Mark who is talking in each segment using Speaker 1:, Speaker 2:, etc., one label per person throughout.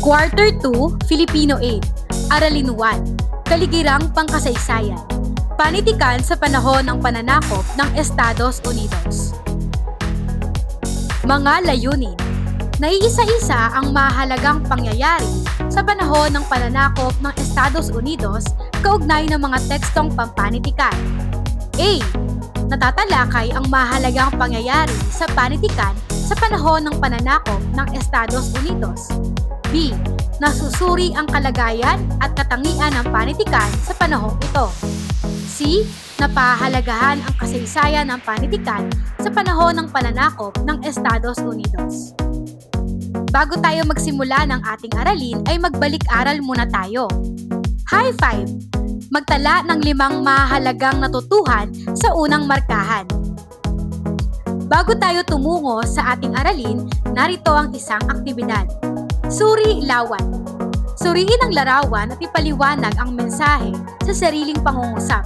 Speaker 1: Quarter 2, Filipino Aid, Aralin 1, Kaligirang Pangkasaysayan, Panitikan sa panahon ng pananakop ng Estados Unidos. Mga layunin Naiisa-isa ang mahalagang pangyayari sa panahon ng pananakop ng Estados Unidos kaugnay ng mga tekstong pampanitikan. A. Natatalakay ang mahalagang pangyayari sa panitikan sa panahon ng pananakop ng Estados Unidos. B. Nasusuri ang kalagayan at katangian ng panitikan sa panahong ito. C. Napahalagahan ang kasaysayan ng panitikan sa panahon ng pananakop ng Estados Unidos. Bago tayo magsimula ng ating aralin ay magbalik-aral muna tayo. High five! Magtala ng limang mahalagang natutuhan sa unang markahan. Bago tayo tumungo sa ating aralin, narito ang isang aktibidad. Suri Lawan Suriin ang larawan at ipaliwanag ang mensahe sa sariling pangungusap.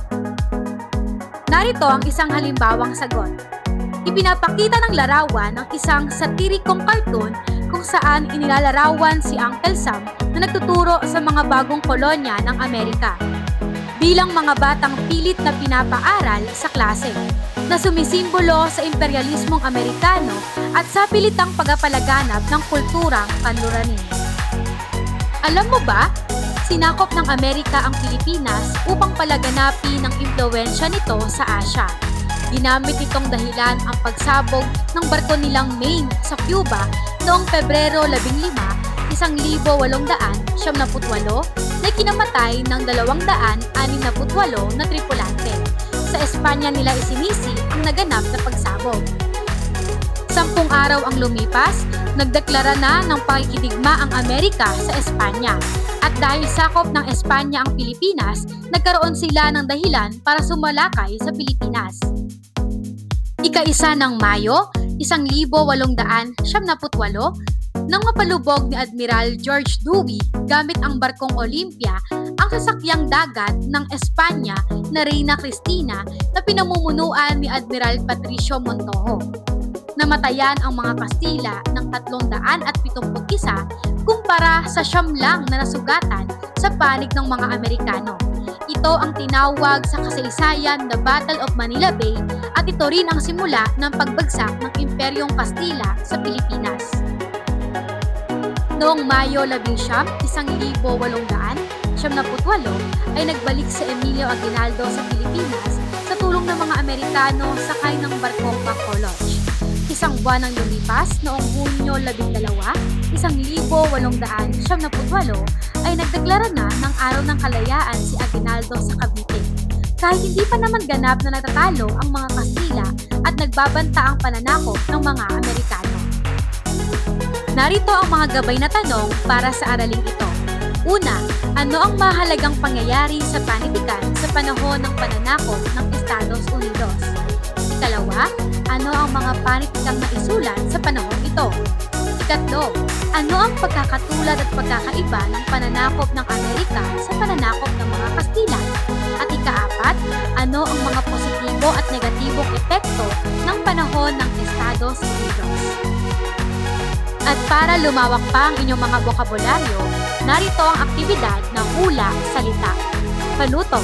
Speaker 1: Narito ang isang halimbawang sagot. Ipinapakita ng larawan ang isang satirikong cartoon kung saan inilalarawan si Uncle Sam na nagtuturo sa mga bagong kolonya ng Amerika. Bilang mga batang pilit na pinapaaral sa klase, na sumisimbolo sa imperialismong Amerikano at sa pilitang pagapalaganap ng kulturang kanluranin. Alam mo ba, sinakop ng Amerika ang Pilipinas upang palaganapin ang impluensya nito sa Asya. Ginamit itong dahilan ang pagsabog ng barko nilang Maine sa Cuba noong Pebrero 15, 1878 na kinamatay ng 268 na tripulante. Sa Espanya nila isinisi ang naganap na pagsabog. Sampung araw ang lumipas, nagdeklara na ng pakikidigma ang Amerika sa Espanya. At dahil sakop ng Espanya ang Pilipinas, nagkaroon sila ng dahilan para sumalakay sa Pilipinas. Ika-isa ng Mayo, 1878, nang mapalubog ni Admiral George Dewey gamit ang barkong Olympia ang sasakyang dagat ng Espanya na Reina Cristina na pinamumunuan ni Admiral Patricio Montojo. Namatayan ang mga Kastila ng 371 kumpara sa siyam lang na nasugatan sa panig ng mga Amerikano. Ito ang tinawag sa kasaysayan na Battle of Manila Bay at ito rin ang simula ng pagbagsak ng Imperyong Kastila sa Pilipinas. Noong Mayo 11, 1878, ay nagbalik si Emilio Aguinaldo sa Pilipinas sa tulong ng mga Amerikano sakay ng barkong Bacolod. Isang buwan ang lumipas noong Hunyo 12, 1878 ay nagdeklara na ng araw ng kalayaan si Aguinaldo sa Cavite. Kahit hindi pa naman ganap na natatalo ang mga Kastila at nagbabanta ang pananakop ng mga Amerikano. Narito ang mga gabay na tanong para sa araling ito. Una, ano ang mahalagang pangyayari sa panitikan sa panahon ng pananakop ng Estados Unidos? Ikalawa, ano ang mga panitikang naisulat sa panahon ito? Ikatlo, ano ang pagkakatulad at pagkakaiba ng pananakop ng Amerika sa pananakop ng mga Kastila? At ikaapat, ano ang mga positibo at negatibong epekto ng panahon ng Estados Unidos? At para lumawak pa ang inyong mga bokabularyo, narito ang aktibidad ng hula salita. Panuto,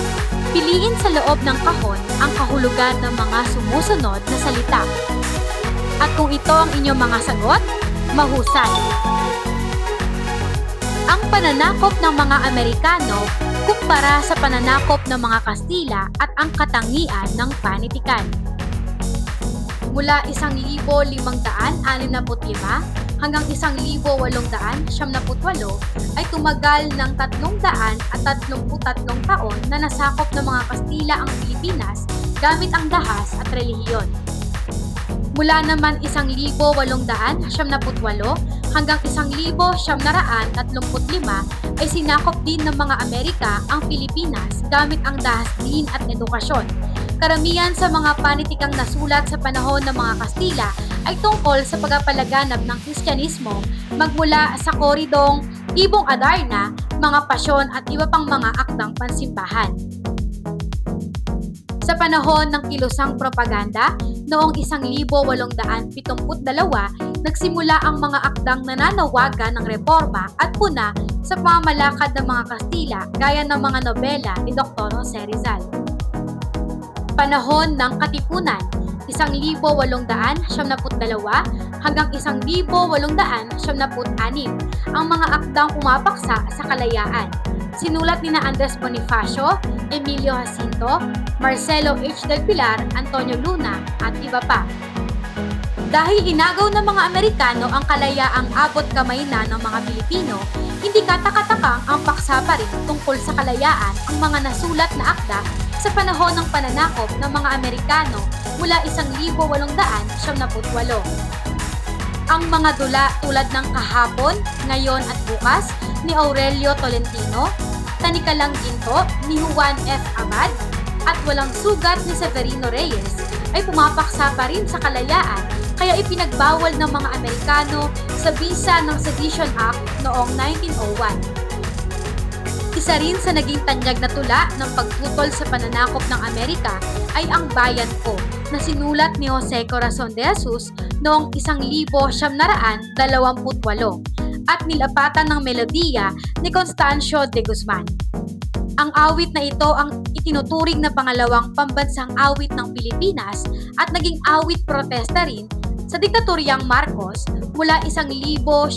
Speaker 1: piliin sa loob ng kahon ang kahulugan ng mga sumusunod na salita. At kung ito ang inyong mga sagot, mahusay. Ang pananakop ng mga Amerikano kumpara sa pananakop ng mga Kastila at ang katangian ng panitikan. Mula 1,565 hanggang 1,878 ay tumagal ng 333 taon na nasakop ng mga Kastila ang Pilipinas gamit ang dahas at relihiyon. Mula naman 1,878 hanggang 1,935 ay sinakop din ng mga Amerika ang Pilipinas gamit ang dahas din at edukasyon. Karamihan sa mga panitikang nasulat sa panahon ng mga Kastila ay tungkol sa pagpapalaganap ng Kristyanismo magmula sa koridong Ibong Adarna, mga pasyon at iba pang mga akdang pansimbahan. Sa panahon ng kilusang propaganda, noong 1872, nagsimula ang mga akdang nananawagan ng reforma at puna sa pamamalakad ng mga Kastila gaya ng mga nobela ni Dr. Jose Rizal. Panahon ng Katipunan 1,872 hanggang 1,876 ang mga akdang pumapaksa sa kalayaan. Sinulat ni na Andres Bonifacio, Emilio Jacinto, Marcelo H. Del Pilar, Antonio Luna at iba pa. Dahil inagaw ng mga Amerikano ang kalayaang abot kamay na ng mga Pilipino, hindi katakatakang ang paksa pa rin tungkol sa kalayaan ang mga nasulat na akda sa panahon ng pananakop ng mga Amerikano mula 1,878. Ang mga dula tulad ng kahapon, ngayon at bukas ni Aurelio Tolentino, Tanikalang Ginto ni Juan F. Abad, at walang sugat ni Severino Reyes ay pumapaksa pa rin sa kalayaan kaya ipinagbawal ng mga Amerikano sa bisa ng Sedition Act noong 1901. Isa rin sa naging tanyag na tula ng pagtutol sa pananakop ng Amerika ay ang Bayan Ko na sinulat ni Jose Corazon de Jesus noong 1928 at nilapatan ng melodiya ni Constancio de Guzman. Ang awit na ito ang itinuturing na pangalawang pambansang awit ng Pilipinas at naging awit protesta rin sa diktatoryang Marcos mula 1972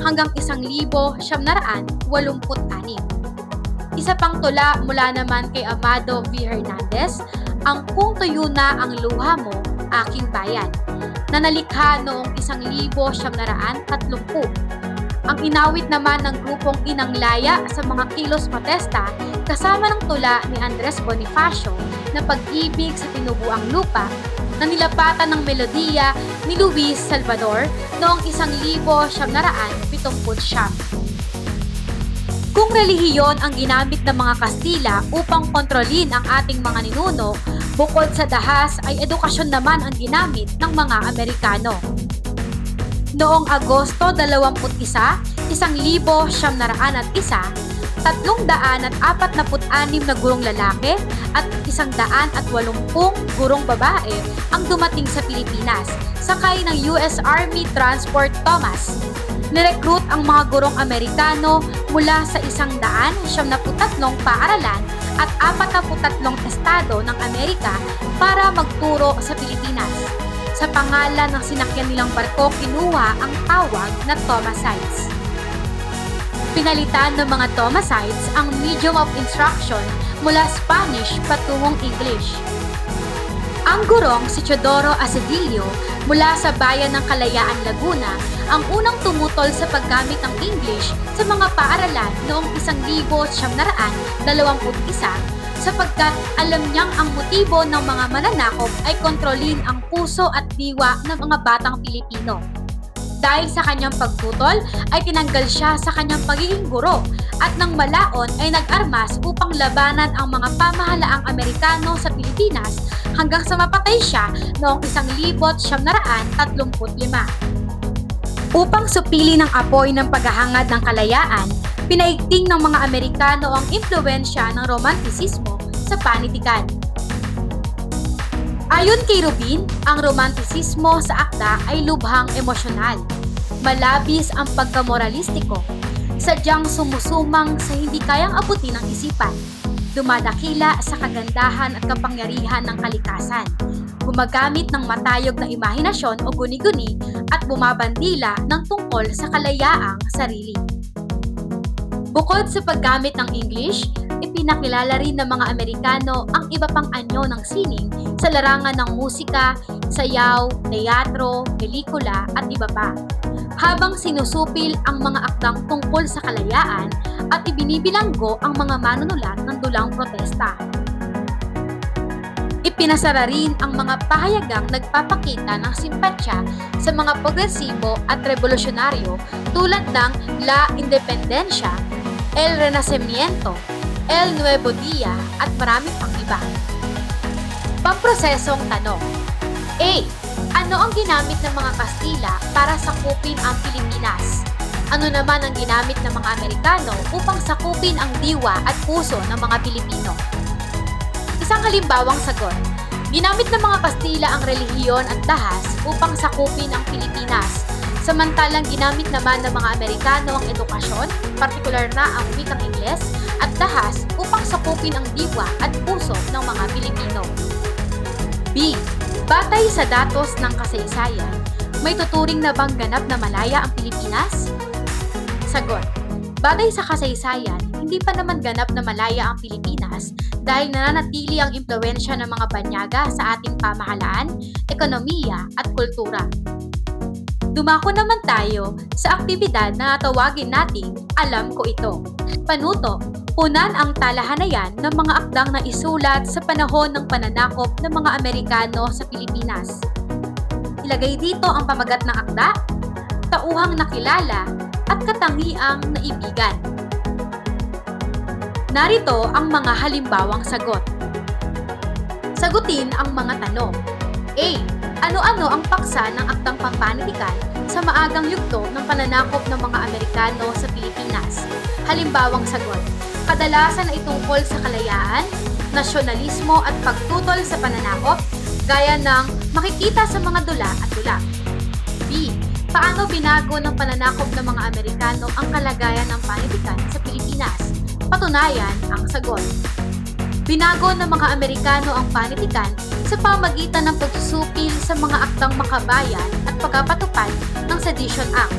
Speaker 1: hanggang 1986. Isa pang tula mula naman kay Amado V. Hernandez, ang Kung Tuyo Na Ang Luha Mo, Aking Bayan, na nalikha noong 1930. Ang inawit naman ng grupong Inang Laya sa mga kilos protesta kasama ng tula ni Andres Bonifacio na pag-ibig sa tinubuang lupa na nilapatan ng melodiya ni Luis Salvador noong 1979. Kung relihiyon ang ginamit ng mga Kastila upang kontrolin ang ating mga ninuno, bukod sa dahas ay edukasyon naman ang ginamit ng mga Amerikano. Noong Agosto 21, 1901, 346 na gurong lalaki at 180 gurong babae ang dumating sa Pilipinas sakay ng US Army Transport Thomas. Nirecruit ang mga gurong Amerikano mula sa 173 paaralan at 43 estado ng Amerika para magturo sa Pilipinas. Sa pangalan ng sinakyan nilang barko, kinuha ang tawag na Thomasites. Pinalitan ng mga Thomasites ang medium of instruction mula Spanish patungong English. Ang gurong si Chodoro Asedillo mula sa bayan ng Kalayaan, Laguna ang unang tumutol sa paggamit ng English sa mga paaralan noong 1921 sapagkat alam niyang ang motibo ng mga mananakop ay kontrolin ang puso at diwa ng mga batang Pilipino. Dahil sa kanyang pagtutol ay tinanggal siya sa kanyang pagiging guro at nang malaon ay nag-armas upang labanan ang mga pamahalaang Amerikano sa Pilipinas hanggang sa mapatay siya noong 1935. Upang supili ng apoy ng paghahangad ng kalayaan, pinaigting ng mga Amerikano ang impluensya ng romantisismo sa panitikan. Ayon kay Rubin, ang romantisismo sa akda ay lubhang emosyonal. Malabis ang pagkamoralistiko, sadyang sumusumang sa hindi kayang abutin ng isipan. Dumadakila sa kagandahan at kapangyarihan ng kalikasan. Gumagamit ng matayog na imahinasyon o guni-guni at bumabandila ng tungkol sa kalayaang sarili. Bukod sa paggamit ng English, ipinakilala rin ng mga Amerikano ang iba pang anyo ng sining sa larangan ng musika, sayaw, teatro, pelikula at iba pa. Habang sinusupil ang mga akdang tungkol sa kalayaan at ibinibilanggo ang mga manunulat ng dulang protesta. Ipinasara rin ang mga pahayagang nagpapakita ng simpatsya sa mga progresibo at revolusyonaryo tulad ng La Independencia El Renacimiento, El Nuevo Dia at marami pang iba. Pamprosesong tanong. A. Ano ang ginamit ng mga Kastila para sakupin ang Pilipinas? Ano naman ang ginamit ng mga Amerikano upang sakupin ang diwa at puso ng mga Pilipino? Isang halimbawang sagot. Ginamit ng mga Kastila ang relihiyon at dahas upang sakupin ang Pilipinas. Samantalang ginamit naman ng mga Amerikano ang edukasyon, partikular na ang wikang Ingles, at dahas upang sakupin ang diwa at puso ng mga Pilipino. B. Batay sa datos ng kasaysayan, may tuturing na bang ganap na malaya ang Pilipinas? Sagot. Batay sa kasaysayan, hindi pa naman ganap na malaya ang Pilipinas dahil nananatili ang impluensya ng mga banyaga sa ating pamahalaan, ekonomiya at kultura. Dumako naman tayo sa aktibidad na tawagin nating Alam Ko Ito. Panuto, punan ang talahanayan ng mga akdang na isulat sa panahon ng pananakop ng mga Amerikano sa Pilipinas. Ilagay dito ang pamagat ng akda, tauhang nakilala, at katangiang naibigan. Narito ang mga halimbawang sagot. Sagutin ang mga tanong. A. Ano-ano ang paksa ng Aktang Pampanitikan sa maagang yugto ng pananakop ng mga Amerikano sa Pilipinas? Halimbawang sagot. Kadalasan ay tungkol sa kalayaan, nasyonalismo at pagtutol sa pananakop, gaya ng makikita sa mga dula at tula. B. Paano binago ng pananakop ng mga Amerikano ang kalagayan ng panitikan sa Pilipinas? Patunayan ang sagot. Binago ng mga Amerikano ang panitikan sa pamagitan ng pagsusupil sa mga aktang makabayan at pagkapatupad ng Sedition Act.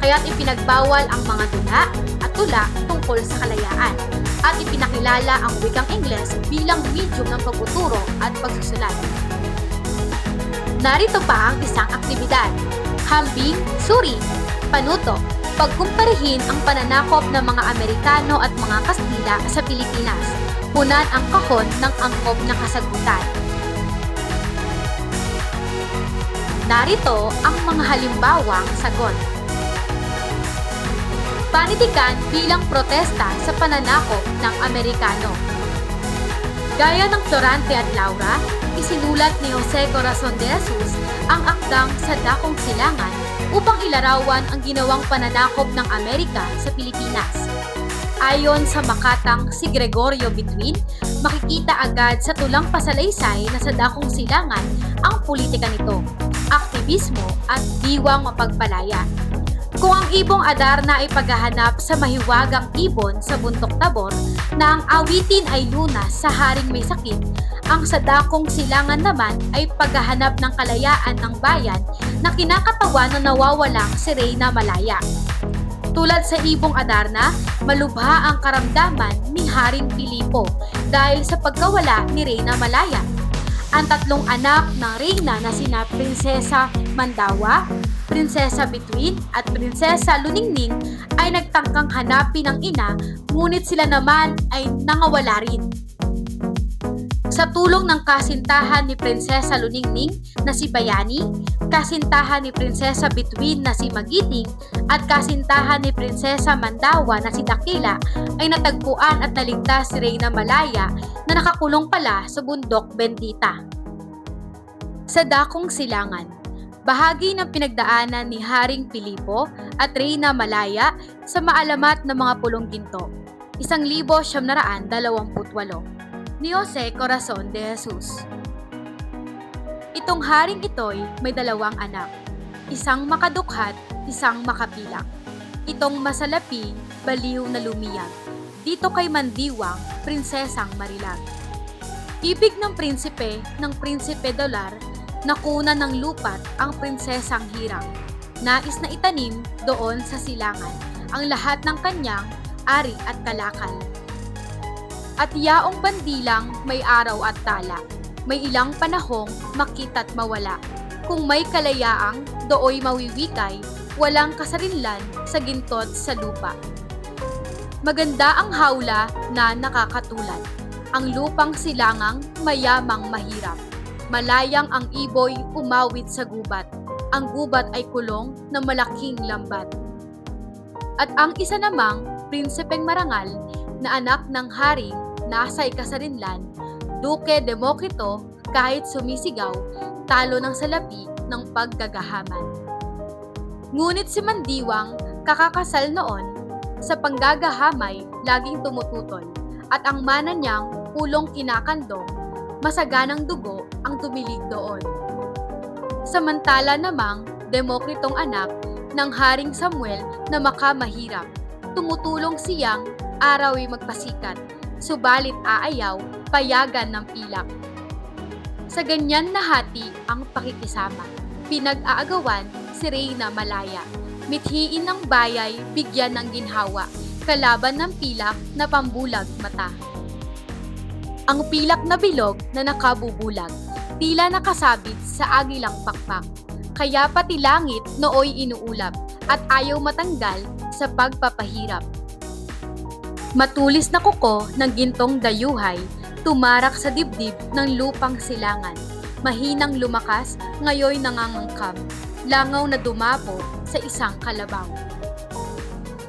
Speaker 1: Kaya't ipinagbawal ang mga dula at tula tungkol sa kalayaan at ipinakilala ang wikang Ingles bilang medium ng pagtuturo at pagsusulat. Narito pa ang isang aktibidad. Hambing, suri, panuto, pagkumparihin ang pananakop ng mga Amerikano at mga Kastila sa Pilipinas. Punan ang kahon ng angkop na kasagutan. Narito ang mga halimbawang sagot. Panitikan bilang protesta sa pananakop ng Amerikano. Gaya ng Florante at Laura, isinulat ni Jose Corazon de Jesus ang akdang sa Dakong Silangan upang ilarawan ang ginawang pananakop ng Amerika sa Pilipinas. Ayon sa makatang si Gregorio Between, makikita agad sa tulang pasalaysay na sa Dakong Silangan ang politika nito, aktivismo at diwang mapagpalaya. Kung ang ibong Adarna ay paghahanap sa mahiwagang ibon sa bundok tabor na ang awitin ay lunas sa haring may sakit, ang sa dakong silangan naman ay paghahanap ng kalayaan ng bayan na kinakatawan na nawawalang si Reyna Malaya. Tulad sa ibong Adarna, malubha ang karamdaman ni Haring Pilipo dahil sa pagkawala ni Reyna Malaya. Ang tatlong anak ng Reyna na sina Prinsesa Mandawa, Prinsesa Bituin at Prinsesa Luningning ay nagtangkang hanapin ng ina ngunit sila naman ay nangawala rin. Sa tulong ng kasintahan ni Prinsesa Luningning na si Bayani, kasintahan ni Prinsesa Between na si Magiting, at kasintahan ni Prinsesa Mandawa na si Dakila ay natagpuan at naligtas si Reyna Malaya na nakakulong pala sa bundok Bendita. Sa Dakong Silangan, bahagi ng pinagdaanan ni Haring Pilipo at Reyna Malaya sa maalamat na mga pulong ginto, 1,728 ni Jose Corazon de Jesus. Itong haring ito'y may dalawang anak, isang makadukhat, isang makapilang. Itong masalapi, baliw na lumiyag. Dito kay Mandiwang, prinsesang Marilag. Ibig ng prinsipe ng prinsipe dolar, nakuna ng lupat ang prinsesang hirang. Nais na itanim doon sa silangan ang lahat ng kanyang ari at kalakal at yaong bandilang may araw at tala. May ilang panahong makita't mawala. Kung may kalayaang dooy mawiwikay, walang kasarinlan sa gintot sa lupa. Maganda ang hawla na nakakatulad. Ang lupang silangang mayamang mahirap. Malayang ang iboy umawit sa gubat. Ang gubat ay kulong na malaking lambat. At ang isa namang prinsipeng marangal na anak ng haring nasa ikasarinlan, Duke Demokrito kahit sumisigaw, talo ng salapi ng paggagahaman. Ngunit si Mandiwang, kakakasal noon, sa panggagahamay laging tumututol at ang mana niyang pulong kinakandong, masaganang dugo ang tumilig doon. Samantala namang Demokritong anak ng Haring Samuel na makamahirap, tumutulong siyang araw ay magpasikat, subalit aayaw, payagan ng pilak. Sa ganyan na hati ang pakikisama, pinag-aagawan si Reyna Malaya, mithiin ng bayay, bigyan ng ginhawa, kalaban ng pilak na pambulag mata. Ang pilak na bilog na nakabubulag, tila nakasabit sa agilang pakpak, kaya pati langit nooy inuulap at ayaw matanggal sa pagpapahirap. Matulis na kuko ng gintong dayuhay, tumarak sa dibdib ng lupang silangan. Mahinang lumakas, ngayoy nangangangkam, langaw na dumapo sa isang kalabaw.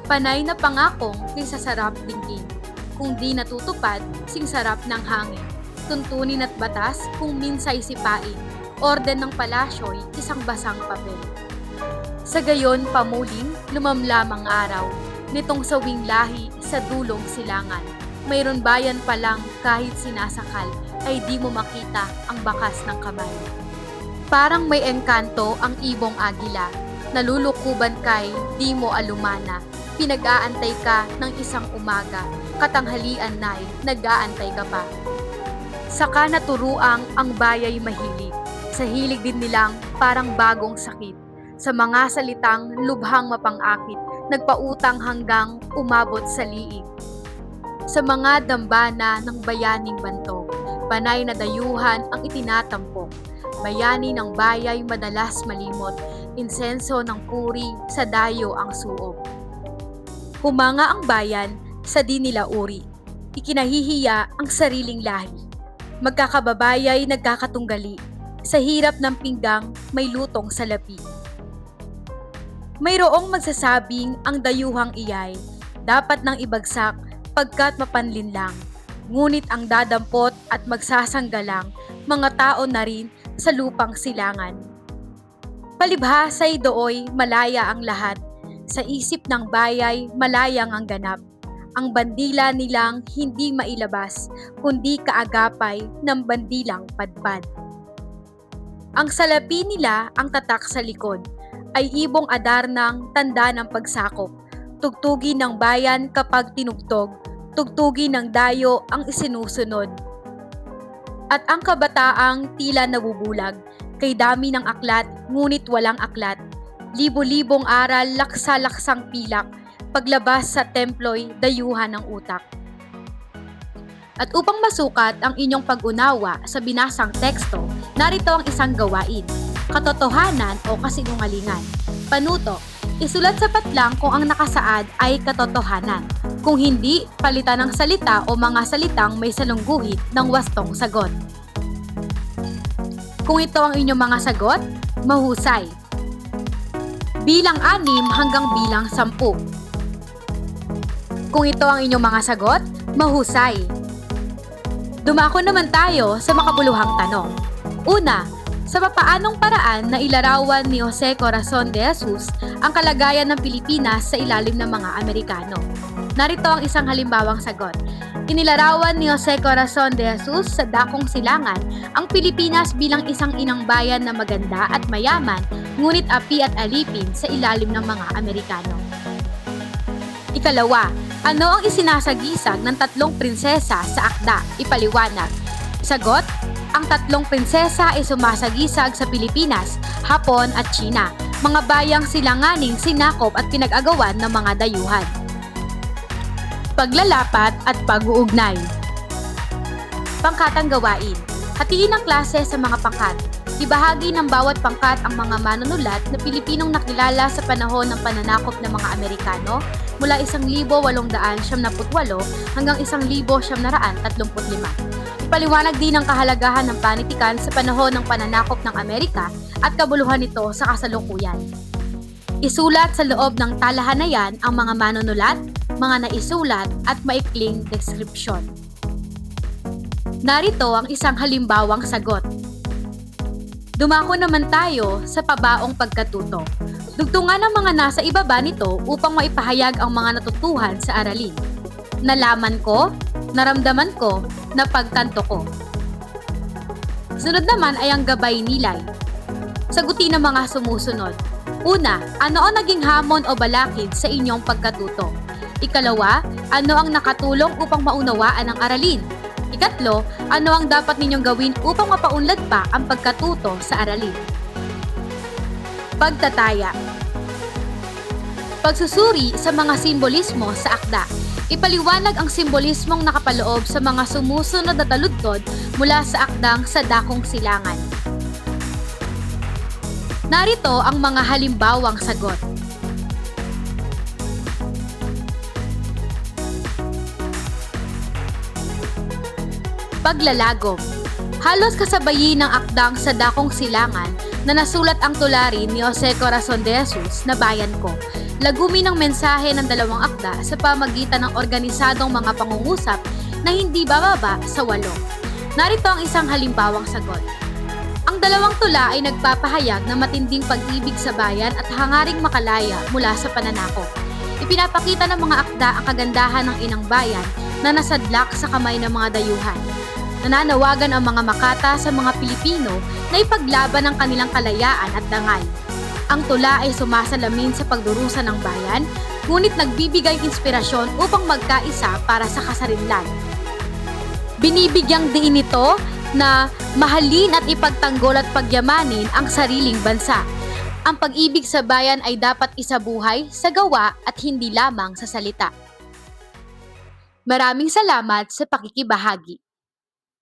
Speaker 1: Panay na pangakong kaysa sarap dingin, kung di natutupad, sing sarap ng hangin. Tuntunin at batas kung minsay sipain, orden ng palasyo'y isang basang papel. Sa gayon pamuling, lumamlam ang araw, nitong sawing lahi sa dulong silangan. Mayroon bayan pa lang kahit sinasakal ay di mo makita ang bakas ng kamay. Parang may engkanto ang ibong agila, nalulukuban kay di mo alumana. Pinag-aantay ka ng isang umaga, katanghalian na'y nag-aantay ka pa. Saka naturuang ang bayay mahilig, sa hilig din nilang parang bagong sakit. Sa mga salitang lubhang mapangakit, nagpautang hanggang umabot sa liig. Sa mga dambana ng bayaning bantog, panay na dayuhan ang itinatampok. Bayani ng bayay madalas malimot, insenso ng puri sa dayo ang suob. Humanga ang bayan sa di nila uri. Ikinahihiya ang sariling lahi. Magkakababayay nagkakatunggali. Sa hirap ng pinggang may lutong salapi. Mayroong magsasabing ang dayuhang iyay dapat nang ibagsak pagkat mapanlin lang. Ngunit ang dadampot at magsasanggalang mga tao na rin sa lupang silangan. Palibhasay dooy malaya ang lahat. Sa isip ng bayay malayang ang ganap. Ang bandila nilang hindi mailabas, kundi kaagapay ng bandilang padpad. Ang salapi nila ang tatak sa likod, ay ibong adar ng tanda ng pagsakop. Tugtugin ng bayan kapag tinugtog, tugtugin ng dayo ang isinusunod. At ang kabataang tila nabubulag, kay dami ng aklat, ngunit walang aklat. Libo-libong aral, laksa-laksang pilak, paglabas sa templo'y dayuhan ng utak. At upang masukat ang inyong pag-unawa sa binasang teksto, narito ang isang gawain, katotohanan o kasinungalingan. Panuto, isulat sa patlang kung ang nakasaad ay katotohanan. Kung hindi, palitan ng salita o mga salitang may salungguhit ng wastong sagot. Kung ito ang inyong mga sagot, mahusay. Bilang anim hanggang bilang sampu. Kung ito ang inyong mga sagot, mahusay. Dumako naman tayo sa makabuluhang tanong. Una, sa papaanong paraan na ilarawan ni Jose Corazon de Jesus ang kalagayan ng Pilipinas sa ilalim ng mga Amerikano? Narito ang isang halimbawang sagot. Inilarawan ni Jose Corazon de Jesus sa dakong silangan ang Pilipinas bilang isang inang bayan na maganda at mayaman, ngunit api at alipin sa ilalim ng mga Amerikano. Ikalawa, ano ang isinasagisag ng tatlong prinsesa sa akda? Ipaliwanag. Sagot, ang tatlong prinsesa ay sumasagisag sa Pilipinas, Hapon at China, mga bayang silanganing sinakop at pinag-agawan ng mga dayuhan. Paglalapat at pag-uugnay Pangkatang gawain Hatiin ang klase sa mga pangkat. Ibahagi ng bawat pangkat ang mga manunulat na Pilipinong nakilala sa panahon ng pananakop ng mga Amerikano mula 1,878 hanggang 1,935. Ipaliwanag din ang kahalagahan ng panitikan sa panahon ng pananakop ng Amerika at kabuluhan nito sa kasalukuyan. Isulat sa loob ng talahan na yan ang mga manunulat, mga naisulat at maikling deskripsyon. Narito ang isang halimbawang sagot. Dumako naman tayo sa pabaong pagkatuto. Dugtungan ang mga nasa ibaba nito upang maipahayag ang mga natutuhan sa aralin. Nalaman ko, naramdaman ko, napagtanto ko. Sunod naman ay ang gabay nilay. Sagutin ng mga sumusunod. Una, ano ang naging hamon o balakid sa inyong pagkatuto? Ikalawa, ano ang nakatulong upang maunawaan ang aralin? Ikatlo, ano ang dapat ninyong gawin upang mapaunlad pa ang pagkatuto sa aralin? Pagtataya Pagsusuri sa mga simbolismo sa akda. Ipaliwanag ang simbolismong nakapaloob sa mga sumusunod na taludtod mula sa akdang sa dakong silangan. Narito ang mga halimbawang sagot. Paglalagom. Halos kasabayin ng akdang sa dakong silangan na nasulat ang tularin ni Jose Corazon de Jesus na bayan ko. Lagumi ng mensahe ng dalawang akda sa pamagitan ng organisadong mga pangungusap na hindi bababa sa walo. Narito ang isang halimbawang sagot. Ang dalawang tula ay nagpapahayag ng matinding pag-ibig sa bayan at hangaring makalaya mula sa pananakop. Ipinapakita ng mga akda ang kagandahan ng inang bayan na nasadlak sa kamay ng mga dayuhan. Nananawagan ang mga makata sa mga Pilipino na ipaglaban ang kanilang kalayaan at dangal. Ang tula ay sumasalamin sa pagdurusa ng bayan, ngunit nagbibigay inspirasyon upang magkaisa para sa kasarinlan. Binibigyang diin ito na mahalin at ipagtanggol at pagyamanin ang sariling bansa. Ang pag-ibig sa bayan ay dapat isabuhay sa gawa at hindi lamang sa salita. Maraming salamat sa pakikibahagi.